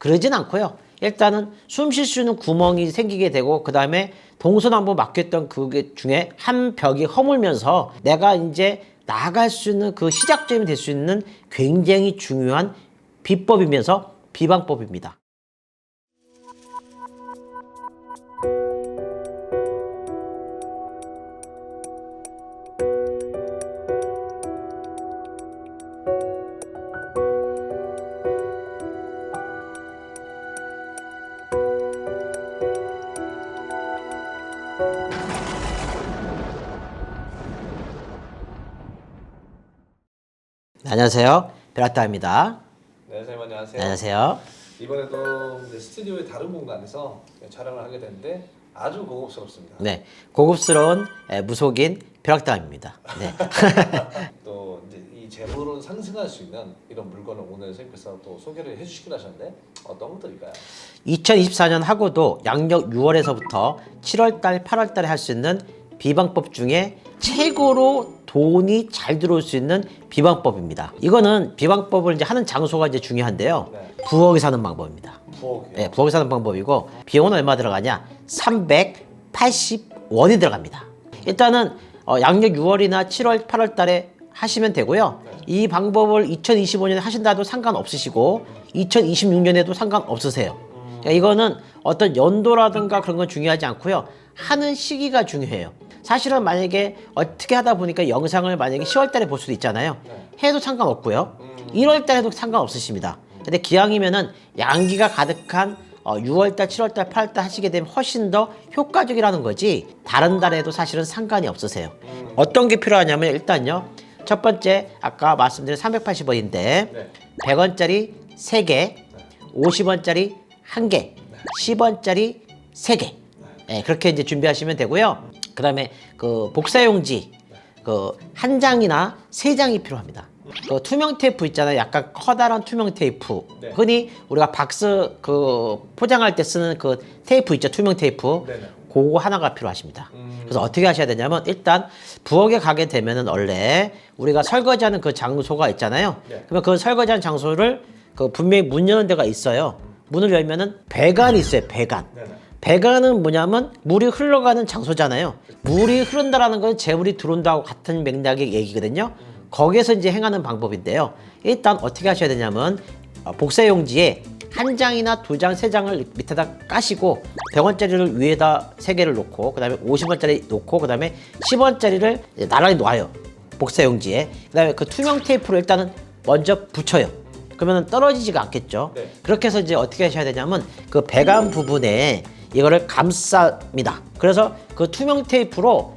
그러진 않고요. 일단은 숨 쉴 수 있는 구멍이 생기게 되고 그 다음에 동서남북 막혔던 그 중에 한 벽이 허물면서 내가 이제 나아갈 수 있는 그 시작점이 될 수 있는 굉장히 중요한 비법이면서 비방법입니다. 안녕하세요. 베라타입니다. 네, 선생님 안녕하세요. 네, 안녕하세요. 이번에도 이제 스튜디오의 다른 공간에서 촬영을 하게 됐는데 아주 고급스럽습니다. 네, 고급스러운 에, 무속인 벼락당입니다. 네. 또 이제 이 재물을 상승할 수 있는 이런 물건을 오늘 선생님께서 또 소개를 해주시기로 하셨는데 어떤 것들일까요? 2024년 하고도 양력 6월에서부터 7월달, 8월달에 할 수 있는 비방법 중에 최고로 돈이 잘 들어올 수 있는 비방법입니다. 이거는 비방법을 이제 하는 장소가 이제 중요한데요. 네. 부엌에 사는 방법입니다. 부엌이요. 네, 부엌에 사는 방법이고 비용은 얼마 들어가냐? 380원이 들어갑니다. 일단은 어, 양력 6월이나 7월, 8월 달에 하시면 되고요. 이 방법을 2025년에 하신다도 상관없으시고 2026년에도 상관없으세요. 그러니까 이거는 어떤 연도라든가 그런 건 중요하지 않고요. 하는 시기가 중요해요. 사실은 만약에 어떻게 하다 보니까 영상을 만약에 10월 달에 볼 수도 있잖아요. 해도 상관없고요. 1월 달에도 상관없으십니다. 근데 기왕이면은 양기가 가득한 어, 6월달, 7월달, 8월달 하시게 되면 훨씬 더 효과적이라는 거지 다른 달에도 사실은 상관이 없으세요. 어떤 게 필요하냐면 일단요. 첫 번째 아까 말씀드린 380원인데 네. 100원짜리 3개, 50원짜리 1개, 10원짜리 3개. 네, 그렇게 이제 준비하시면 되고요. 그다음에 그 복사용지 그 한 장이나 세 장이 필요합니다. 그 투명 테이프 있잖아요. 약간 커다란 투명 테이프. 네. 흔히 우리가 박스 그 포장할 때 쓰는 그 테이프 있죠. 투명 테이프. 네네. 그거 하나가 필요하십니다. 음. 그래서 어떻게 하셔야 되냐면 일단 부엌에 가게 되면은 원래 우리가 설거지하는 그 장소가 있잖아요. 네. 그러면 그 설거지하는 장소를 그 분명히 문 여는 데가 있어요. 문을 열면은 배관이 있어요. 배관. 네네. 배관은 뭐냐면 물이 흘러가는 장소잖아요. 물이 흐른다라는 건 재물이 들어온다고 같은 맥락의 얘기거든요. 거기에서 이제 행하는 방법인데요. 일단 어떻게 하셔야 되냐면 어, 복사용지에 한 장이나 두 장, 세 장을 밑에다 까시고 100원짜리를 위에다 세 개를 놓고 그다음에 50원짜리 놓고 그다음에 10원짜리를 나란히 놓아요. 복사용지에. 그다음에 그 투명 테이프를 일단은 먼저 붙여요. 그러면 떨어지지가 않겠죠. 네. 그렇게 해서 이제 어떻게 하셔야 되냐면 그 배관 부분에 이거를 감쌉니다. 그래서 그 투명 테이프로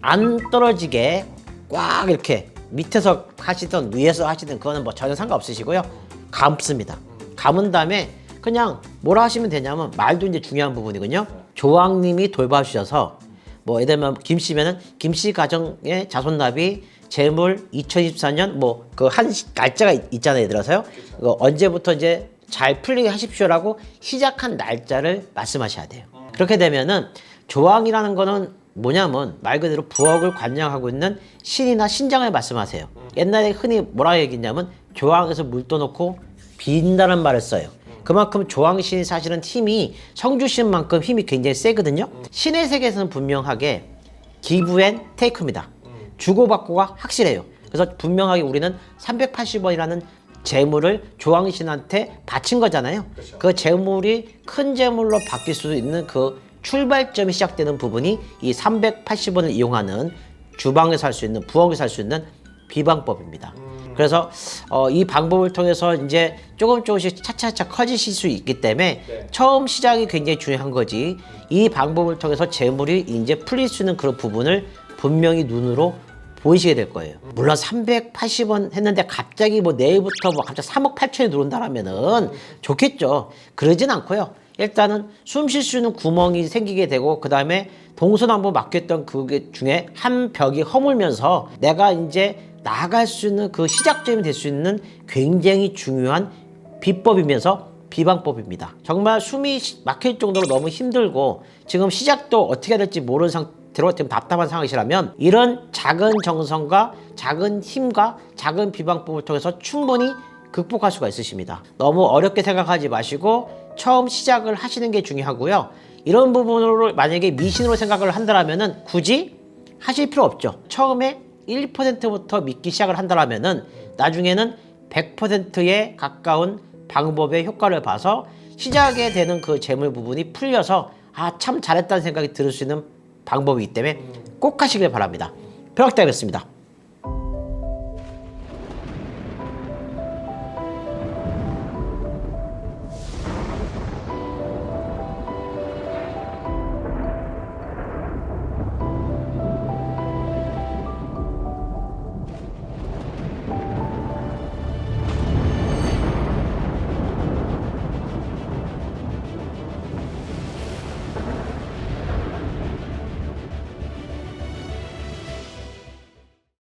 안 떨어지게 꽉 이렇게 밑에서 하시든 위에서 하시든 그거는 뭐 전혀 상관없으시고요. 감습니다. 감은 다음에 그냥 뭐라 하시면 되냐면 말도 이제 중요한 부분이거든요. 조왕님이 돌봐주셔서 뭐 예를 들면 김씨면은 김씨 가정의 자손납이 재물 2024년 뭐 그 한 날짜가 있- 있잖아요. 들어서요. 그거 언제부터 이제 잘 풀리게 하십시오라고 시작한 날짜를 말씀하셔야 돼요. 그렇게 되면은 조왕이라는 거는 뭐냐면 말 그대로 부엌을 관장하고 있는 신이나 신장을 말씀하세요. 옛날에 흔히 뭐라 얘기했냐면 조왕에서 물 떠놓고 빈다는 말을 써요. 그만큼 조왕신이 사실은 힘이 성주신만큼 힘이 굉장히 세거든요. 신의 세계에서는 분명하게 기부앤 테이크입니다. 주고받고가 확실해요. 그래서 분명하게 우리는 380원이라는 재물을 조왕신한테 바친 거잖아요. 그렇죠. 그 재물이 큰 재물로 바뀔 수 있는 그 출발점이 시작되는 부분이 이 380원을 이용하는 주방에서 할 수 있는 부엌에서 할 수 있는 비방법입니다. 그래서 어, 이 방법을 통해서 이제 조금 조금씩 차차차 커지실 수 있기 때문에 네. 처음 시작이 굉장히 중요한 거지. 이 방법을 통해서 재물이 이제 풀릴 수 있는 그런 부분을 분명히 눈으로 보이시게 될 거예요. 물론 380원 했는데 갑자기 뭐 내일부터 뭐 갑자기 3억 8천이 들어온다라면은 좋겠죠. 그러진 않고요. 일단은 숨 쉴 수 있는 구멍이 생기게 되고 그 다음에 동서남북 막혔던 그 중에 한 벽이 허물면서 내가 이제 나아갈 수 있는 그 시작점이 될 수 있는 굉장히 중요한 비법이면서 비방법입니다. 정말 숨이 시- 막힐 정도로 너무 힘들고 지금 시작도 어떻게 해야 될지 모르는 상태 로 지금 답답한 상황이시라면 이런 작은 정성과 작은 힘과 작은 비방법을 통해서 충분히 극복할 수가 있으십니다. 너무 어렵게 생각하지 마시고 처음 시작을 하시는 게 중요하고요. 이런 부분으로 만약에 미신으로 생각을 한다면은 굳이 하실 필요 없죠. 처음에 1%부터 믿기 시작을 한다면은 나중에는 100%에 가까운 방법의 효과를 봐서 시작에 되는 그 재물 부분이 풀려서 아 참 잘했다는 생각이 들을 수 있는 방법이기 때문에 꼭 하시길 바랍니다. 벼락대겠습니다.